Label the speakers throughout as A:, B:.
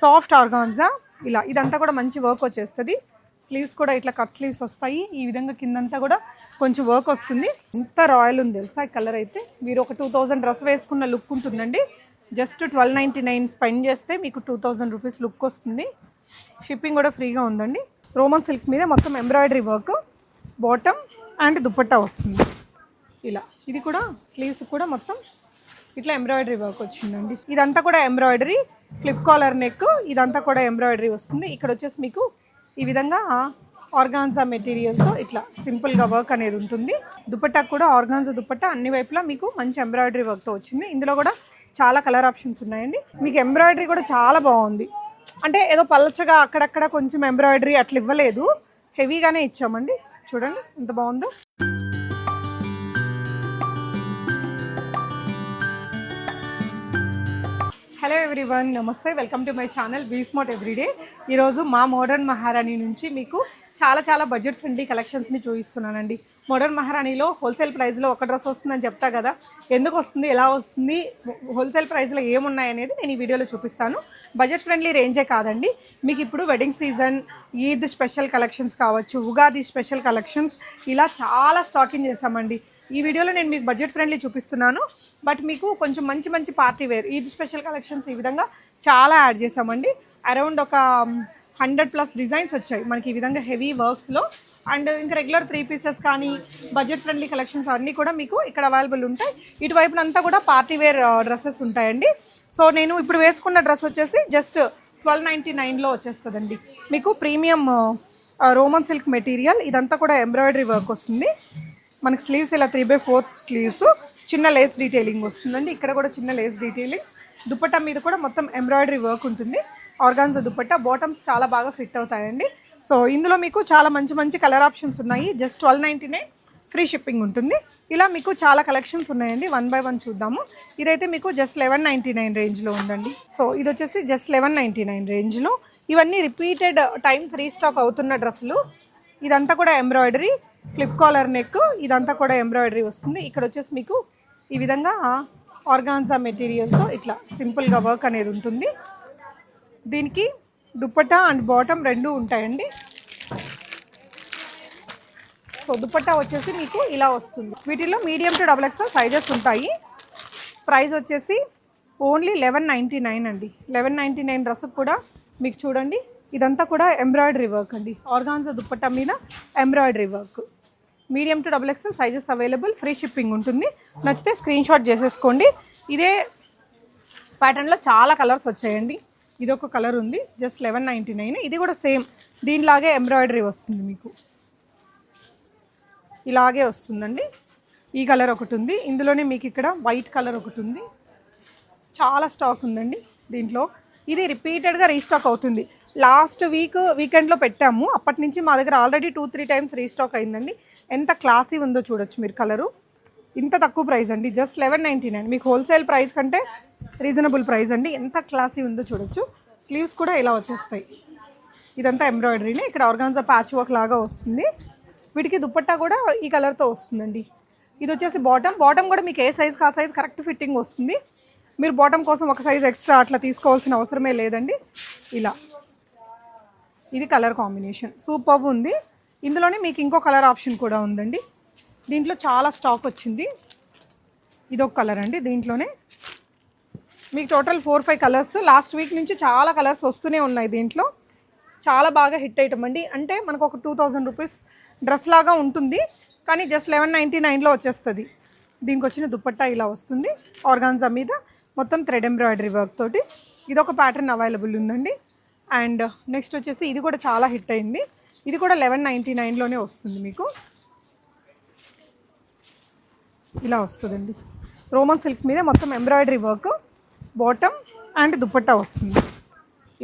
A: Soft organza ఇలా ఇదంతా కూడా మంచి వర్క్ వచ్చేస్తుంది. స్లీవ్స్ కూడా ఇట్లా కట్ స్లీవ్స్ వస్తాయి. ఈ విధంగా కిందంతా కూడా కొంచెం వర్క్ వస్తుంది. ఎంత రాయల్ ఉంది తెలుసా? ఈ కలర్ అయితే. మీరు ఒక టూ థౌజండ్ డ్రెస్ వేసుకున్న లుక్ ఉంటుందండి. Just twelve ninety nine spend చేస్తే మీకు టూ థౌజండ్ రూపీస్ లుక్ వస్తుంది. షిప్పింగ్ కూడా ఫ్రీగా ఉందండి. రోమన్ సిల్క్ మీద మొత్తం embroidery work. Bottom and dupatta వస్తుంది. ఇలా. ఇది కూడా స్లీవ్స్ కూడా మొత్తం ఇట్లా ఎంబ్రాయిడరీ వర్క్ వచ్చిందండి. ఇదంతా కూడా ఎంబ్రాయిడరీ ఫ్లిప్ కాలర్ నెక్ ఇదంతా కూడా ఎంబ్రాయిడరీ వస్తుంది. ఇక్కడ వచ్చేసి మీకు ఈ విధంగా ఆర్గాన్జా మెటీరియల్తో ఇట్లా సింపుల్గా వర్క్ అనేది ఉంటుంది. దుపట్టా కూడా ఆర్గాన్జా దుపట్టా అన్ని వైపులా మీకు మంచి ఎంబ్రాయిడరీ వర్క్తో వచ్చింది. ఇందులో కూడా చాలా కలర్ ఆప్షన్స్ ఉన్నాయండి. మీకు ఎంబ్రాయిడరీ కూడా చాలా బాగుంది. అంటే ఏదో పలచగా అక్కడక్కడ కొంచెం ఎంబ్రాయిడరీ అట్లా ఇవ్వలేదు. హెవీగానే ఇచ్చామండి. చూడండి ఎంత బాగుందో. హలో ఎవ్రీవన్ నమస్తే welcome to my channel B everyday ఈరోజు మా మోడర్న్ మహారాణి నుంచి మీకు చాలా చాలా బడ్జెట్ ఫ్రెండ్లీ కలెక్షన్స్ని చూపిస్తున్నానండి. మోడర్న్ మహారాణిలో హోల్సేల్ ప్రైస్లో ఒక డ్రెస్ వస్తుందని చెప్తా కదా ఎందుకు వస్తుంది ఎలా వస్తుంది హోల్సేల్ ప్రైస్లో ఏమున్నాయి అనేది నేను ఈ వీడియోలో చూపిస్తాను. బడ్జెట్ ఫ్రెండ్లీ రేంజే కాదండి మీకు ఇప్పుడు wedding season Eid special collections కావచ్చు ఉగాది స్పెషల్ కలెక్షన్స్ ఇలా చాలా స్టాకింగ్ చేసామండి ఈ వీడియోలో నేను మీకు బడ్జెట్ ఫ్రెండ్లీ చూపిస్తున్నాను. బట్ మీకు కొంచెం మంచి మంచి party wear Eid special collections ఈ విధంగా చాలా యాడ్ చేసామండి అరౌండ్ ఒక హండ్రెడ్ ప్లస్ డిజైన్స్ వచ్చాయి మనకి ఈ విధంగా హెవీ వర్క్స్లో అండ్ ఇంకా రెగ్యులర్ త్రీ పీసెస్ కానీ బడ్జెట్ ఫ్రెండ్లీ కలెక్షన్స్ అన్నీ కూడా మీకు ఇక్కడ అవైలబుల్ ఉంటాయి. ఇటువైపునంతా కూడా పార్టీ వేర్ డ్రెస్సెస్ ఉంటాయండి. సో నేను ఇప్పుడు వేసుకున్న డ్రెస్ వచ్చేసి జస్ట్ ట్వెల్వ్ నైంటీ నైన్లో వచ్చేస్తుందండి. మీకు ప్రీమియం రోమన్ సిల్క్ మెటీరియల్ ఇదంతా కూడా ఎంబ్రాయిడరీ వర్క్ వస్తుంది. మనకి స్లీవ్స్ ఇలా త్రీ బై ఫోర్త్ స్లీవ్స్ చిన్న లేస్ డీటెయిలింగ్ వస్తుందండి. ఇక్కడ కూడా చిన్న లేస్ డీటెయిలింగ్ దుపట్టా మీద కూడా మొత్తం ఎంబ్రాయిడరీ వర్క్ ఉంటుంది. ఆర్గాన్జా దుపట్టా బాటమ్స్ చాలా బాగా ఫిట్ అవుతాయండి. సో ఇందులో మీకు చాలా మంచి మంచి కలర్ ఆప్షన్స్ ఉన్నాయి. Just twelve ninety nine free shipping ఉంటుంది. ఇలా మీకు చాలా కలెక్షన్స్ ఉన్నాయండి. వన్ బై వన్ చూద్దాము. ఇదైతే మీకు జస్ట్ లెవెన్ నైంటీ నైన్ రేంజ్లో ఉందండి. సో ఇది వచ్చేసి జస్ట్ లెవెన్ నైంటీ నైన్ రేంజ్లో ఇవన్నీ రిపీటెడ్ టైమ్స్ రీస్టాక్ అవుతున్న డ్రెస్సులు. ఇదంతా కూడా ఎంబ్రాయిడరీ ఫ్లిప్ కాలర్ నెక్ ఇదంతా కూడా ఎంబ్రాయిడరీ వస్తుంది. ఇక్కడ వచ్చేసి మీకు ఈ విధంగా ఆర్గాన్జా మెటీరియల్తో ఇట్లా సింపుల్గా వర్క్ అనేది ఉంటుంది. దీనికి దుప్పట్టా అండ్ బాటమ్ రెండు ఉంటాయండి. సో దుపట్టా వచ్చేసి మీకు ఇలా వస్తుంది. వీటిలో medium to double XL sizes ఉంటాయి. ప్రైస్ వచ్చేసి ఓన్లీ లెవెన్ నైంటీ నైన్ అండి. లెవెన్ నైంటీ నైన్ డ్రెస్ కూడా మీకు చూడండి. ఇదంతా కూడా ఎంబ్రాయిడరీ వర్క్ అండి. ఆర్గాన్జా దుప్పట్ట మీద embroidery work medium to double XL sizes available free shipping ఉంటుంది. నచ్చితే స్క్రీన్ షాట్ చేసేసుకోండి. ఇదే ప్యాటర్న్లో చాలా కలర్స్ వచ్చాయండి. ఇది ఒక కలర్ ఉంది జస్ట్ లెవెన్ నైంటీ నైన్ ఇది కూడా సేమ్ దీనిలాగే ఎంబ్రాయిడరీ వస్తుంది మీకు. ఇలాగే వస్తుందండి. ఈ కలర్ ఒకటి ఉంది. ఇందులోనే మీకు ఇక్కడ వైట్ కలర్ ఒకటి ఉంది. చాలా స్టాక్ ఉందండి దీంట్లో. ఇది రిపీటెడ్గా రీస్టాక్ అవుతుంది. లాస్ట్ వీక్ వీకెండ్లో పెట్టాము. అప్పటి నుంచి మా దగ్గర already two three times restock అయిందండి. ఎంత క్లాసీ ఉందో చూడొచ్చు మీరు కలరు ఇంత తక్కువ ప్రైస్ అండి. జస్ట్ లెవెన్ నైంటీ నైన్ మీకు హోల్సేల్ ప్రైస్ కంటే రీజనబుల్ ప్రైస్ అండి. ఎంత క్లాసీ ఉందో చూడొచ్చు. స్లీవ్స్ కూడా ఇలా వచ్చేస్తాయి. ఇదంతా ఎంబ్రాయిడరీనే ఇక్కడ ఆర్గాన్జా ప్యాచ్ వర్క్ లాగా వస్తుంది. వీటికి దుప్పట్టా కూడా ఈ కలర్తో వస్తుందండి. ఇది వచ్చేసి బాటమ్ బాటమ్ కూడా మీకు ఏ సైజ్ ఆ సైజ్ కరెక్ట్ ఫిట్టింగ్ వస్తుంది. మీరు బాటమ్ కోసం ఒక సైజ్ ఎక్స్ట్రా అట్లా తీసుకోవాల్సిన అవసరమే లేదండి. ఇలా. ఇది కలర్ కాంబినేషన్. సూపర్ ఉంది. ఇందులోనే మీకు ఇంకో కలర్ ఆప్షన్ కూడా ఉందండి. దీంట్లో చాలా స్టాక్ వచ్చింది. ఇదొక కలర్ అండి దీంట్లోనే. మీకు total four five colours. Last week నుంచి చాలా కలర్స్ వస్తూనే ఉన్నాయి దీంట్లో. చాలా బాగా హిట్ ఐటమ్ అండి. అంటే మనకు ఒక టూ థౌజండ్ రూపీస్ డ్రెస్ లాగా ఉంటుంది. కానీ జస్ట్ లెవెన్ నైంటీ నైన్లో వచ్చేస్తుంది. దీనికి వచ్చిన దుప్పట్టా ఇలా వస్తుంది. ఆర్గాన్జా మీద మొత్తం థ్రెడ్ ఎంబ్రాయిడరీ వర్క్ తోటి. ఇది ఒక ప్యాటర్న్ అవైలబుల్ ఉందండి. అండ్ నెక్స్ట్ వచ్చేసి ఇది కూడా చాలా హిట్ అయింది. ఇది కూడా లెవెన్ నైంటీ నైన్లోనే వస్తుంది మీకు. ఇలా వస్తుందండి. రోమన్ సిల్క్ మీద మొత్తం embroidery work bottom and dupatta వస్తుంది.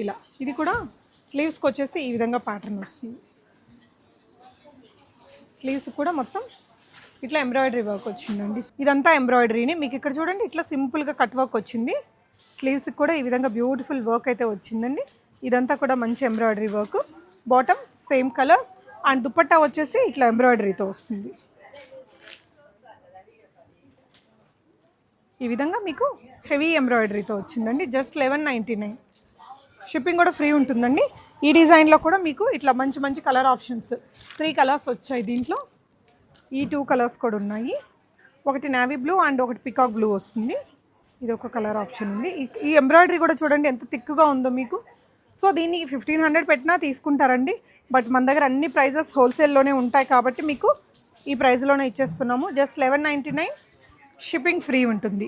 A: ఇలా. ఇది కూడా స్లీవ్స్కి వచ్చేసి ఈ విధంగా ప్యాటర్న్ వస్తుంది. స్లీవ్స్ కూడా మొత్తం ఇట్లా ఎంబ్రాయిడరీ వర్క్ వచ్చిందండి. ఇదంతా ఎంబ్రాయిడరీని. మీకు ఇక్కడ చూడండి ఇట్లా సింపుల్గా కట్ వర్క్ వచ్చింది. స్లీవ్స్కి కూడా ఈ విధంగా బ్యూటిఫుల్ వర్క్ అయితే వచ్చిందండి. ఇదంతా కూడా మంచి embroidery work bottom same colour and dupatta వచ్చేసి ఇట్లా ఎంబ్రాయిడరీతో వస్తుంది. ఈ విధంగా మీకు హెవీ ఎంబ్రాయిడరీతో వచ్చిందండి. Just eleven ninety nine shipping కూడా ఫ్రీ ఉంటుందండి. ఈ డిజైన్లో కూడా మీకు ఇట్లా మంచి మంచి కలర్ ఆప్షన్స్ త్రీ కలర్స్ వచ్చాయి దీంట్లో. ఈ టూ కలర్స్ కూడా ఉన్నాయి. ఒకటి నావీ బ్లూ అండ్ ఒకటి పికాక్ బ్లూ వస్తుంది. ఇది ఒక కలర్ ఆప్షన్ ఉంది. ఈ- ఎంబ్రాయిడరీ కూడా చూడండి ఎంత థిక్గా ఉందో మీకు. సో దీన్ని ఫిఫ్టీన్ హండ్రెడ్ పెట్టినా తీసుకుంటారండి. బట్ మన దగ్గర అన్ని ప్రైజెస్ హోల్సేల్లోనే ఉంటాయి కాబట్టి మీకు ఈ ప్రైస్లోనే ఇచ్చేస్తున్నాము. Just eleven ninety nine shipping free ఉంటుంది.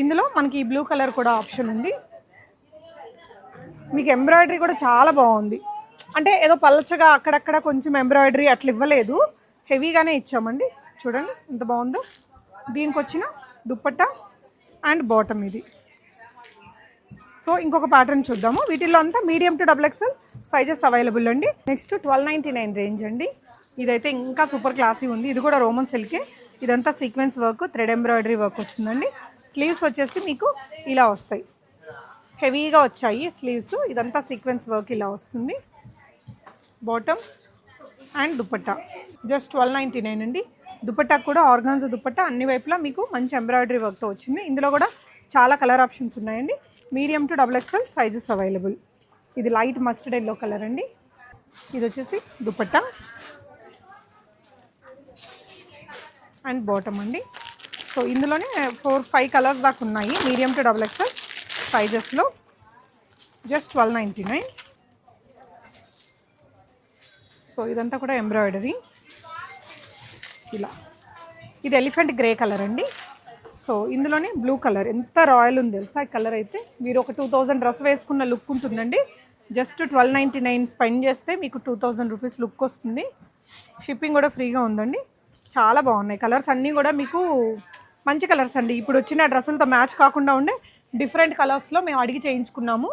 A: ఇందులో మనకి ఈ బ్లూ కలర్ కూడా ఆప్షన్ ఉంది. మీకు ఎంబ్రాయిడరీ కూడా చాలా బాగుంది. అంటే ఏదో పలచగా అక్కడక్కడ కొంచెం ఎంబ్రాయిడరీ అట్లా ఇవ్వలేదు. హెవీగానే ఇచ్చామండి. చూడండి ఎంత బాగుందో. దీనికి వచ్చిన దుప్పట్టా అండ్ బాటమ్ ఇది. సో ఇంకొక ప్యాటర్న్ చూద్దాము. వీటిల్లో అంతా medium to double XL sizes available అండి. Next twelve ninety nine range అండి. ఇదైతే ఇంకా సూపర్ క్లాసీ ఉంది. ఇది కూడా రోమన్ సిల్కే ఇదంతా sequence work thread embroidery work వస్తుందండి. స్లీవ్స్ వచ్చేసి మీకు ఇలా వస్తాయి. హెవీగా వచ్చాయి స్లీవ్స్ ఇదంతా సీక్వెన్స్ వర్క్ ఇలా వస్తుంది. Bottom and dupatta just twelve ninety nine అండి. దుపట్టా కూడా ఆర్గాన్స్ దుపట్టా అన్ని వైపులా మీకు మంచి ఎంబ్రాయిడరీ వర్క్తో వచ్చింది. ఇందులో కూడా చాలా కలర్ ఆప్షన్స్ ఉన్నాయండి. Medium to double XL sizes available. ఇది లైట్ మస్టర్డ్ ఎల్లో కలర్ అండి. ఇది వచ్చేసి దుపట్టా అండ్ బాటమ్ అండి. సో ఇందులోనే ఫోర్ ఫైవ్ కలర్స్ దాకా ఉన్నాయి medium to double XL సైజెస్లో. Just twelve ninety nine. So ఇదంతా కూడా ఎంబ్రాయిడరీ. ఇలా. ఇది ఎలిఫెంట్ గ్రే కలర్ అండి. సో ఇందులోనే బ్లూ కలర్ ఎంత రాయల్ ఉంది తెలుసా? ఈ కలర్ అయితే మీరు ఒక టూ థౌజండ్ డ్రెస్ వేసుకున్న లుక్ ఉంటుందండి. Just twelve ninety nine spend చేస్తే మీకు టూ థౌజండ్ రూపీస్ లుక్ వస్తుంది. షిప్పింగ్ కూడా ఫ్రీగా ఉందండి. చాలా బాగున్నాయి కలర్స్ అన్నీ కూడా మీకు మంచి కలర్స్ అండి. ఇప్పుడు వచ్చిన డ్రెస్సులతో మ్యాచ్ కాకుండా ఉండే డిఫరెంట్ కలర్స్లో మేము అడిగి చేయించుకున్నాము.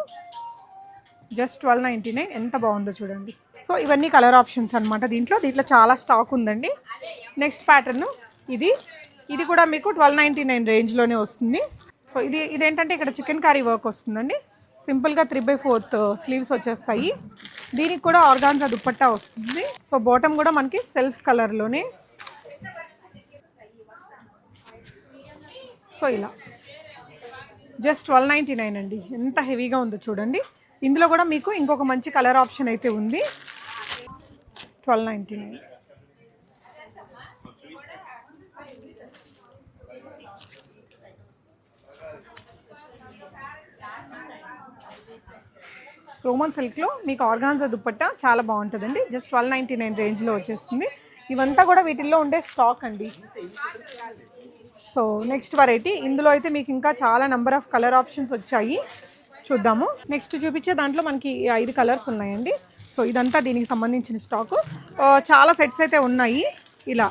A: జస్ట్ ట్వెల్వ్ నైంటీ నైన్ ఎంత బాగుందో చూడండి. సో ఇవన్నీ కలర్ ఆప్షన్స్ అనమాట దీంట్లో. దీంట్లో చాలా స్టాక్ ఉందండి. నెక్స్ట్ ప్యాటర్న్ ఇది ఇది కూడా మీకు ట్వెల్వ్ నైంటీ నైన్ రేంజ్లోనే వస్తుంది. సో ఇది ఇదేంటంటే ఇక్కడ చికెన్ కర్రీ వర్క్ వస్తుందండి. సింపుల్గా త్రీ బై ఫోర్త్ స్లీవ్స్ వచ్చేస్తాయి. దీనికి కూడా ఆర్గాన్జా దుప్పట్టా వస్తుంది. సో బాటమ్ కూడా మనకి సెల్ఫ్ కలర్లోనే సో ఇలా. జస్ట్ ట్వెల్వ్ నైంటీ నైన్ అండి. ఎంత హెవీగా ఉందో చూడండి. ఇందులో కూడా మీకు ఇంకొక మంచి కలర్ ఆప్షన్ అయితే ఉంది. ట్వెల్వ్ నైంటీ నైన్ రోమన్ సిల్క్లో మీకు ఆర్గాన్జా దుప్పట్టా చాలా బాగుంటుందండి. జస్ట్ ట్వెల్వ్ నైంటీ నైన్ రేంజ్లో వచ్చేస్తుంది. ఇవంతా కూడా వీటిల్లో ఉండే స్టాక్ అండి. సో నెక్స్ట్ వెరైటీ ఇందులో అయితే మీకు ఇంకా చాలా నెంబర్ ఆఫ్ కలర్ ఆప్షన్స్ వచ్చాయి. చూద్దాము. నెక్స్ట్ చూపించే దాంట్లో మనకి ఐదు కలర్స్ ఉన్నాయండి. సో ఇదంతా దీనికి సంబంధించిన స్టాకు చాలా సెట్స్ అయితే ఉన్నాయి. ఇలా.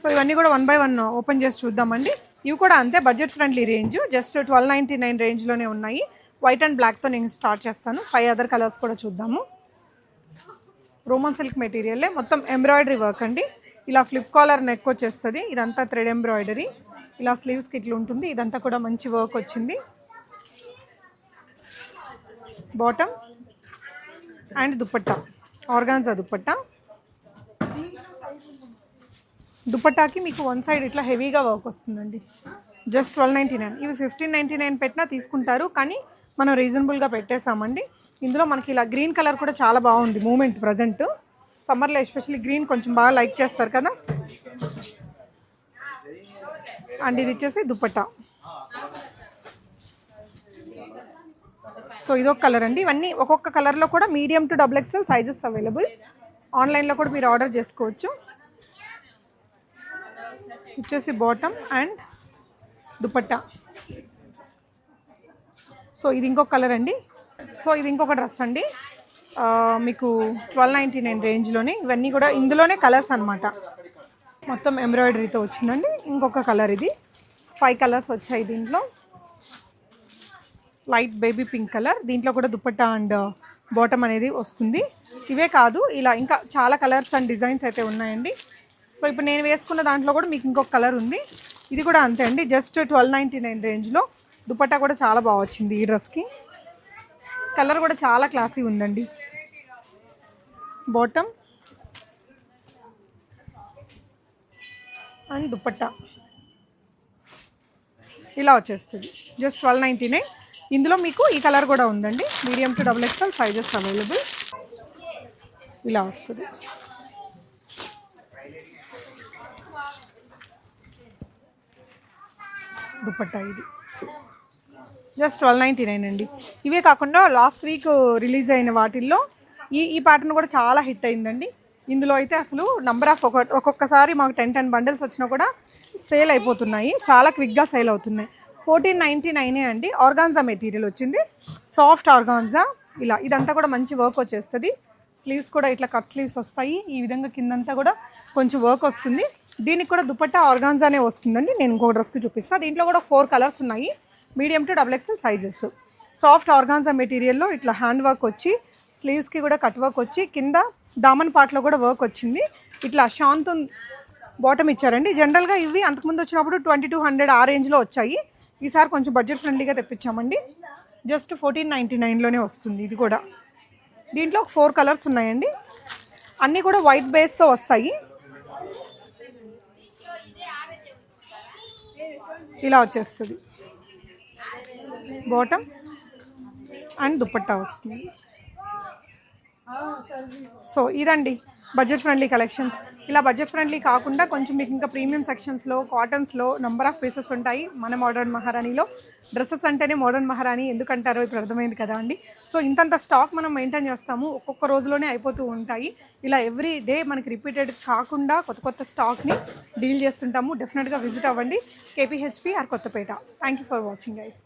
A: సో ఇవన్నీ కూడా వన్ బై వన్ ఓపెన్ చేసి చూద్దామండి. ఇవి కూడా అంతే budget friendly range just twelve ninety nine రేంజ్లోనే ఉన్నాయి. వైట్ అండ్ బ్లాక్తో నేను స్టార్ట్ చేస్తాను. ఫైవ్ అదర్ కలర్స్ కూడా చూద్దాము. రోమన్ సిల్క్ మెటీరియల్లే మొత్తం ఎంబ్రాయిడరీ వర్క్ అండి. ఇలా ఫ్లిప్ కాలర్ నెక్ వచ్చేస్తుంది. ఇదంతా థ్రెడ్ ఎంబ్రాయిడరీ ఇలా స్లీవ్స్కి ఇట్లా ఉంటుంది. ఇదంతా కూడా మంచి వర్క్ వచ్చింది. Bottom and dupatta organza dupatta దుప్పట్టాకి మీకు వన్ సైడ్ ఇట్లా హెవీగా వర్క్ వస్తుందండి. జస్ట్ ట్వెల్వ్ నైంటీ నైన్ ఇవి ఫిఫ్టీన్ నైంటీ నైన్ పెట్టినా తీసుకుంటారు. కానీ మనం రీజనబుల్గా పెట్టేసామండి ఇందులో మనకి ఇలా గ్రీన్ కలర్ కూడా చాలా బాగుంది మూమెంట్ ప్రజెంట్ సమ్మర్లో ఎస్పెషల్లీ గ్రీన్ కొంచెం బాగా లైక్ చేస్తారు కదా. అండ్ ఇది వచ్చేసి దుప్పట్ట. సో ఇదొక కలర్ అండి. ఇవన్నీ ఒక్కొక్క కలర్లో కూడా medium to double XL sizes available ఆన్లైన్లో కూడా మీరు ఆర్డర్ చేసుకోవచ్చు. వచ్చేసి బాటమ్ అండ్ దుపట్టా సో ఇది ఇంకొక కలర్ అండి. సో ఇది ఇంకొక డ్రెస్ అండి. మీకు ట్వెల్వ్ నైంటీ నైన్ రేంజ్లోనే ఇవన్నీ కూడా ఇందులోనే కలర్స్ అన్నమాట. మొత్తం ఎంబ్రాయిడరీతో వచ్చిందండి. ఇంకొక కలర్ ఇది. ఫైవ్ కలర్స్ వచ్చాయి దీంట్లో. Light baby pink colour. దీంట్లో కూడా దుప్పట్టా అండ్ బాటమ్ అనేది వస్తుంది. ఇవే కాదు ఇలా ఇంకా చాలా కలర్స్ అండ్ డిజైన్స్ అయితే ఉన్నాయండి. సో ఇప్పుడు నేను వేసుకున్న దాంట్లో కూడా మీకు ఇంకొక కలర్ ఉంది. ఇది కూడా అంతే అండి. జస్ట్ ట్వెల్వ్ నైంటీ నైన్ రేంజ్లో దుపట్టా కూడా చాలా బాగా వచ్చింది ఈ డ్రెస్కి. కలర్ కూడా చాలా క్లాసీ ఉందండి. బాటమ్. అండ్ దుపట్టా. ఇలా వచ్చేస్తుంది. జస్ట్ ట్వెల్వ్ నైంటీ నైన్ ఇందులో మీకు ఈ కలర్ కూడా ఉందండి. Medium to double XL sizes available. ఇలా వస్తుంది. దుపట్టా ఇది. జస్ట్ ట్వెల్వ్ నైంటీ నైన్ అండి. ఇవే కాకుండా లాస్ట్ వీక్ రిలీజ్ అయిన వాటిల్లో ఈ ఈ ప్యాటర్న్ కూడా చాలా హిట్ అయిందండి. ఇందులో అయితే అసలు నంబర్ ఆఫ్ ఒక ఒక్కొక్కసారి మాకు టెన్ టెన్ బండిల్స్ వచ్చినా కూడా సేల్ అయిపోతున్నాయి. చాలా క్విక్గా సేల్ అవుతున్నాయి. ఫోర్టీన్ నైంటీ నైనే అండి. ఆర్గాన్జా మెటీరియల్ వచ్చింది. సాఫ్ట్ ఆర్గాన్జా ఇలా ఇదంతా కూడా మంచి వర్క్ వచ్చేస్తుంది. స్లీవ్స్ కూడా ఇట్లా కట్ స్లీవ్స్ వస్తాయి. ఈ విధంగా కిందంతా కూడా కొంచెం వర్క్ వస్తుంది. దీనికి కూడా దుపట్టా ఆర్గాన్జానే వస్తుందండి. నేను ఇంకో డ్రెస్కి చూపిస్తాను దీంట్లో కూడా ఫోర్ కలర్స్ ఉన్నాయి. Medium to double XL sizes soft organza మెటీరియల్లో ఇట్లా హ్యాండ్ వర్క్ వచ్చి స్లీవ్స్కి కూడా కట్ వర్క్ వచ్చి కింద దామన్ పార్ట్లో కూడా వర్క్ వచ్చింది. ఇట్లా శాంతం బాటమ్ ఇచ్చారండి. జనరల్గా ఇవి అంతకుముందు వచ్చినప్పుడు ట్వంటీ టూ హండ్రెడ్ ఆ రేంజ్లో వచ్చాయి. ఈసారి కొంచెం బడ్జెట్ ఫ్రెండ్లీగా తెప్పించామండి. జస్ట్ ఫోర్టీన్ నైంటీ నైన్లోనే వస్తుంది ఇది కూడా. దీంట్లో ఫోర్ కలర్స్ ఉన్నాయండి. అన్నీ కూడా వైట్ బేస్తో వస్తాయి. ఇలా వచ్చేస్తుంది. బాటమ్ అండ్ దుప్పట్టా వస్తుంది. సో ఇదండి బడ్జెట్ ఫ్రెండ్లీ కలెక్షన్స్. ఇలా బడ్జెట్ ఫ్రెండ్లీ కాకుండా కొంచెం మీకు ఇంకా ప్రీమియం సెక్షన్స్లో కాటన్స్లో నెంబర్ ఆఫ్ పీసెస్ ఉంటాయి. మన మోడర్న్ మహారాణిలో. డ్రెస్సెస్ అంటేనే మోడర్న్ మహారాణి ఎందుకంటారో ఇప్పుడు అర్థమైంది కదా అండి. సో ఇంతంత స్టాక్ మనం మెయింటైన్ చేస్తాము. ఒక్కొక్క రోజులోనే అయిపోతూ ఉంటాయి. ఇలా ఎవ్రీ డే మనకి రిపీటెడ్ కాకుండా కొత్త కొత్త స్టాక్ని డీల్ చేస్తుంటాము. డెఫినెట్గా విజిట్ అవ్వండి. KPHB or Kothapet. Thank you for watching guys